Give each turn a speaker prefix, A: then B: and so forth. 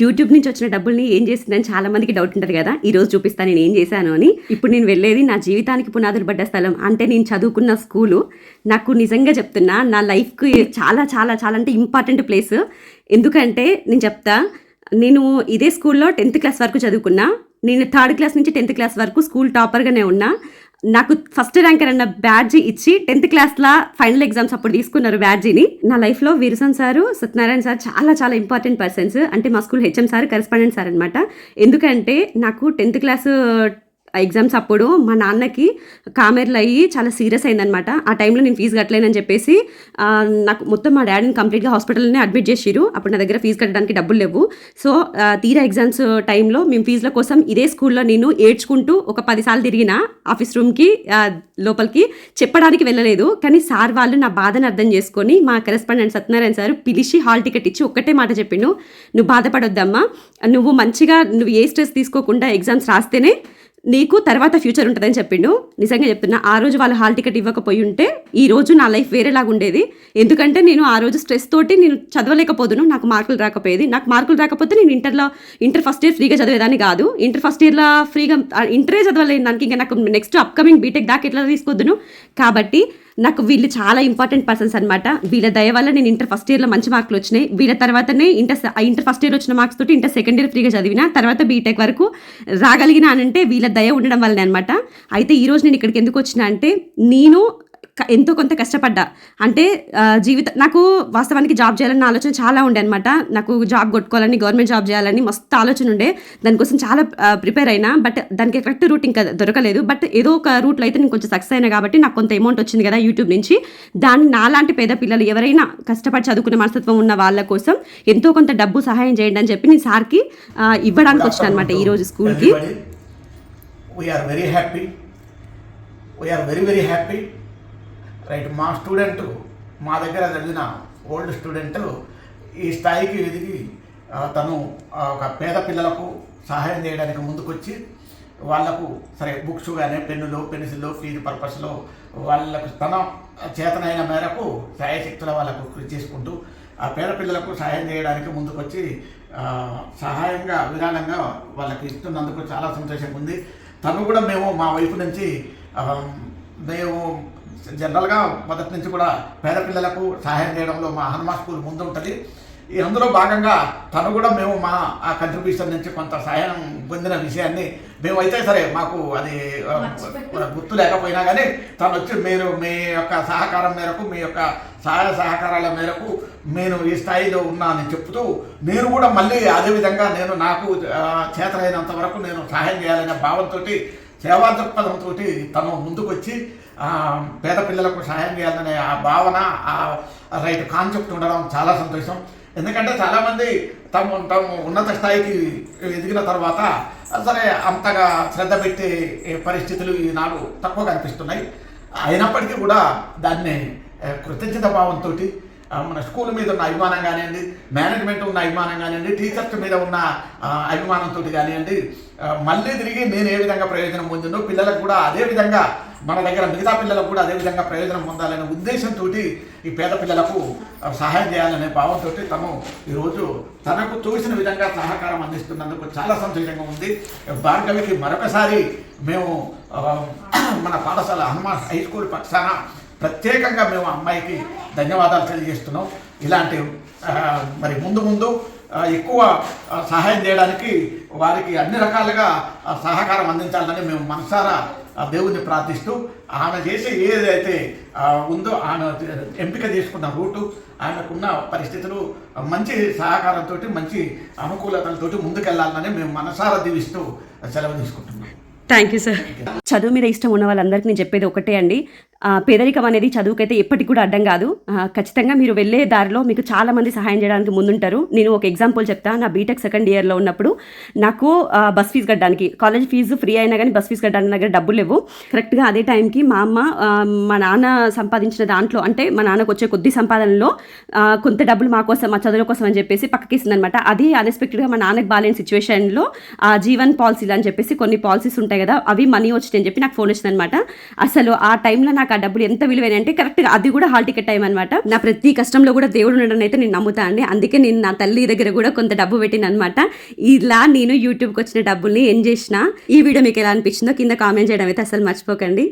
A: YouTube నుంచి వచ్చిన డబ్బుల్ని ఏం చేసిందని చాలా మందికి డౌట్ ఉంటుంది కదా. ఈ రోజు చూపిస్తాను నేను ఏం చేశాను అని. ఇప్పుడు నేను వెళ్ళేది నా జీవితానికి పునాదులు పడ్డ స్థలం. అంటే నేను చదువుకున్న స్కూలు. నాకు నిజంగా చెప్తున్నా నా లైఫ్కి చాలా చాలా చాలా అంటే ఇంపార్టెంట్ ప్లేస్ ఎందుకంటే నేను చెప్తా నేను ఇదే స్కూల్లో టెన్త్ క్లాస్ వరకు చదువుకున్నా. నేను థర్డ్ క్లాస్ నుంచి టెన్త్ క్లాస్ వరకు స్కూల్ టాపర్గానే ఉన్నా. నాకు ఫస్ట్ ర్యాంకర్ అన్న బ్యాడ్జీ ఇచ్చి టెన్త్ క్లాస్లో ఫైనల్ ఎగ్జామ్స్ అప్పుడు తీసుకున్నారు బ్యాడ్జీని నా. లైఫ్లో వీరసన్ సార్ సత్యనారాయణ సార్ చాలా చాలా ఇంపార్టెంట్ పర్సన్స్ అంటే మా school HM sir correspondent sir అనమాట ఎందుకంటే నాకు టెన్త్ క్లాస్ ఎగ్జామ్స్ అప్పుడు మా నాన్నకి కామెర్లు అయ్యి చాలా సీరియస్ అయిందనమాట ఆ టైంలో నేను ఫీజు కట్టలేనని చెప్పేసి నాకు మొత్తం మా డాడీని కంప్లీట్గా హాస్పిటల్లోనే అడ్మిట్ చేసిరు అప్పుడు నా దగ్గర ఫీజు కట్టడానికి డబ్బులు లేవు. సో తీరా ఎగ్జామ్స్ టైంలో మేము ఫీజుల కోసం ఇదే స్కూల్లో నేను ఏడ్చుకుంటూ ఒక పదిసార్లు తిరిగిన ఆఫీస్ రూమ్కి లోపలికి చెప్పడానికి వెళ్ళలేదు. కానీ సార్ వాళ్ళు నా బాధను అర్థం చేసుకొని మా కరెస్పాండెంట్ సత్యనారాయణ సార్ పిలిచి హాల్ టికెట్ ఇచ్చి ఒక్కటే మాట చెప్పిండు. నువ్వు బాధపడొద్దమ్మా. నువ్వు మంచిగా నువ్వు ఏ స్ట్రెస్ తీసుకోకుండా ఎగ్జామ్స్ రాస్తేనే నీకు తర్వాత ఫ్యూచర్ ఉంటుందని చెప్పిండు. నిజంగా చెప్తున్నా ఆ రోజు వాళ్ళు హాల్ టికెట్ ఇవ్వకపోయి ఉంటే ఈ రోజు నా లైఫ్ వేరేలాగా ఉండేది. ఎందుకంటే నేను ఆ రోజు స్ట్రెస్ తోటి నేను చదవలేకపోదును నాకు మార్కులు రాకపోయేది. నాకు మార్కులు రాకపోతే నేను ఇంటర్లో ఇంటర్ ఫస్ట్ ఇయర్ ఫ్రీగా చదివేదాన్ని కాదు. ఇంటర్ ఫస్ట్ ఇయర్లో ఫ్రీగా ఇంటరే చదవలేను. దానికి ఇంకా నాకు నెక్స్ట్ అప్కమింగ్ బీటెక్ దాకా ఎట్లా తీసుకొద్దును? కాబట్టి నాకు వీళ్ళు చాలా ఇంపార్టెంట్ పర్సన్స్ అనమాట వీళ్ళ దయ వల్ల నేను ఇంటర్ ఫస్ట్ ఇయర్లో మంచి మార్కులు వచ్చినాయి. వీళ్ళ తర్వాతనే ఇంటర్ ఇంటర్ ఫస్ట్ ఇయర్ వచ్చిన మార్క్స్ తోటి ఇంటర్ సెకండ్ ఇయర్ ఫ్రీగా చదివిన తర్వాత బీటెక్ వరకు రాగలిగిన అంటే వీళ్ళ దయ ఉండడం వల్లనే అనమాట అయితే ఈరోజు నేను ఇక్కడికి ఎందుకు వచ్చిన అంటే నేను ఎంతో కొంత కష్టపడ్డా. అంటే జీవిత నాకు వాస్తవానికి జాబ్ చేయాలన్న ఆలోచన చాలా ఉండే అనమాట నాకు జాబ్ కొట్టుకోవాలని గవర్నమెంట్ జాబ్ చేయాలని మస్తు ఆలోచన ఉండే. దానికోసం చాలా ప్రిపేర్ అయినా. బట్ దానికి కరెక్ట్ రూట్ ఇంకా దొరకలేదు. బట్ ఏదో ఒక రూట్లో అయితే నేను కొంచెం సక్సెస్ అయినా కాబట్టి నాకు కొంత అమౌంట్ వచ్చింది కదా యూట్యూబ్ నుంచి. దాన్ని నాలాంటి పేద పిల్లలు ఎవరైనా కష్టపడి చదువుకునే మనస్తత్వం ఉన్న వాళ్ళ కోసం ఎంతో కొంత డబ్బు సహాయం చేయండి అని చెప్పి నేను సార్కి ఇవ్వడానికి వచ్చిన అనమాట ఈరోజు స్కూల్కి.
B: Very happy we are very very happy right మా స్టూడెంట్ మా దగ్గర చదివిన ఓల్డ్ స్టూడెంట్ ఈ స్థాయికి ఎదిగి తను ఒక పేద పిల్లలకు సహాయం చేయడానికి ముందుకొచ్చి వాళ్ళకు సరే బుక్స్ కానీ పెన్నులు పెన్సిళ్ళు ఫీజు పర్పస్లో వాళ్ళకు తన చేతనైన మేరకు శాయశక్తుల వాళ్ళకు కృషి చేసుకుంటూ ఆ పేద పిల్లలకు సహాయం చేయడానికి ముందుకొచ్చి సహాయంగా విధానంగా వాళ్ళకి ఇస్తున్నందుకు చాలా సంతోషంగా ఉంది. తను కూడా మేము మా వైపు నుంచి మేము జనరల్గా మొదటి నుంచి కూడా పేద పిల్లలకు సహాయం చేయడంలో మా హనుమా స్కూల్ ముందు ఉంటుంది ఈ అందులో భాగంగా తను కూడా మేము మా ఆ కంట్రిబ్యూషన్ నుంచి కొంత సహాయం పొందిన విషయాన్ని మేమైతే సరే మాకు అది గుర్తు లేకపోయినా కానీ తను వచ్చి మీరు మీ యొక్క సహకారం మేరకు మీ యొక్క సహాయ సహకారాల మేరకు నేను ఈ స్థాయిలో ఉన్నా అని చెప్తూ నేను కూడా మళ్ళీ అదే విధంగా నేను నాకు చేతనైనంత వరకు నేను సహాయం చేయాలనే భావంతో సేవా దృక్పథంతో తను ముందుకొచ్చి పేద పిల్లలకు సహాయం చేయాలనే ఆ భావన ఆ రైట్ కాన్సెప్ట్ ఉండడం చాలా సంతోషం. ఎందుకంటే చాలామంది తమ తమ ఉన్నత స్థాయికి ఎదిగిన తర్వాత సరే అంతగా శ్రద్ధ పెట్టే పరిస్థితులు ఈనాడు తక్కువ కనిపిస్తున్నాయి. అయినప్పటికీ కూడా దాన్ని కృతజ్ఞత భావంతో మన స్కూల్ మీద ఉన్న అభిమానం కానివ్వండి మేనేజ్మెంట్ ఉన్న అభిమానం కానివ్వండి టీచర్స్ మీద ఉన్న అభిమానంతో కానివ్వండి మళ్ళీ తిరిగి నేను ఏ విధంగా ప్రయోజనం పొందిందో పిల్లలకు కూడా అదే విధంగా మన దగ్గర మిగతా పిల్లలకు కూడా అదే విధంగా ప్రయోజనం పొందాలనే ఉద్దేశంతో ఈ పేద పిల్లలకు సహాయం చేయాలనే భావంతో తను ఈరోజు తనకు చూసిన విధంగా సహకారం అందిస్తున్నందుకు చాలా సంతోషంగా ఉంది. భార్గవికి మరొకసారి మేము మన పాఠశాల హనుమాన్ హై స్కూల్ పక్షాన ప్రత్యేకంగా మేము అమ్మాయికి ధన్యవాదాలు తెలియజేస్తున్నాం. ఇలాంటి మరి ముందు ముందు ఎక్కువ సహాయం చేయడానికి వారికి అన్ని రకాలుగా సహకారం అందించాలని మేము మనసారా ఆ దేవుణ్ణి ప్రార్థిస్తూ ఆమె చేసే ఏదైతే ఉందో ఆమె ఎంపిక చేసుకున్న రూటు ఆమెకున్న పరిస్థితులు మంచి సహకారంతో మంచి అనుకూలతలతోటి ముందుకెళ్ళాలని మేము మనసారా దీవిస్తూ సెలవు తీసుకుంటున్నాం.
A: థ్యాంక్ యూ సార్ చదువు మీద ఇష్టం ఉన్న వాళ్ళందరికీ నేను చెప్పేది ఒకటే అండి. పేదరికం అనేది చదువుకైతే ఎప్పటికి కూడా అడ్డం కాదు. ఖచ్చితంగా మీరు వెళ్ళే దారిలో మీకు చాలా మంది సహాయం చేయడానికి ముందుంటారు. నేను ఒక ఎగ్జాంపుల్ చెప్తా. నా బీటెక్ సెకండ్ ఇయర్లో ఉన్నప్పుడు నాకు బస్ ఫీజు కట్టడానికి కాలేజ్ ఫీజు ఫ్రీ అయినా కానీ బస్ ఫీజు కట్టడానికి దగ్గర డబ్బులు లేవు. కరెక్ట్గా అదే టైంకి మా అమ్మ మా నాన్న సంపాదించిన దాంట్లో అంటే మా నాన్నకు వచ్చే కొద్ది సంపాదనలో కొంత డబ్బులు మా కోసం మా చదువుల కోసం అని చెప్పేసి పక్కకి అనమాట అది అన్ఎక్స్పెక్టెడ్గా మా నాన్నకి బాగాలేని సిచ్యువేషన్లో జీవన్ పాలసీలు అని చెప్పేసి కొన్ని పాలసీస్ ఉంటాయి కదా అవి మనీ వచ్చినాయి అని చెప్పి నాకు ఫోన్ వచ్చిందనమాట. అసలు ఆ టైంలో నాకు నాకు ఆ డబ్బులు ఎంత విలువైన అంటే కరెక్ట్గా అది కూడా హాల్ టికెట్ టైం అనమాట నా ప్రతి కష్టంలో కూడా దేవుడు ఉండడం అయితే నేను నమ్ముతా అండి. అందుకే నేను నా తల్లి దగ్గర కూడా కొంత డబ్బు పెట్టిన అనమాట ఇలా నేను యూట్యూబ్కి వచ్చిన డబ్బుల్ని ఏం చేసిన ఈ వీడియో మీకు ఎలా అనిపించిందో కింద కామెంట్ చేయడం అయితే అసలు మర్చిపోకండి.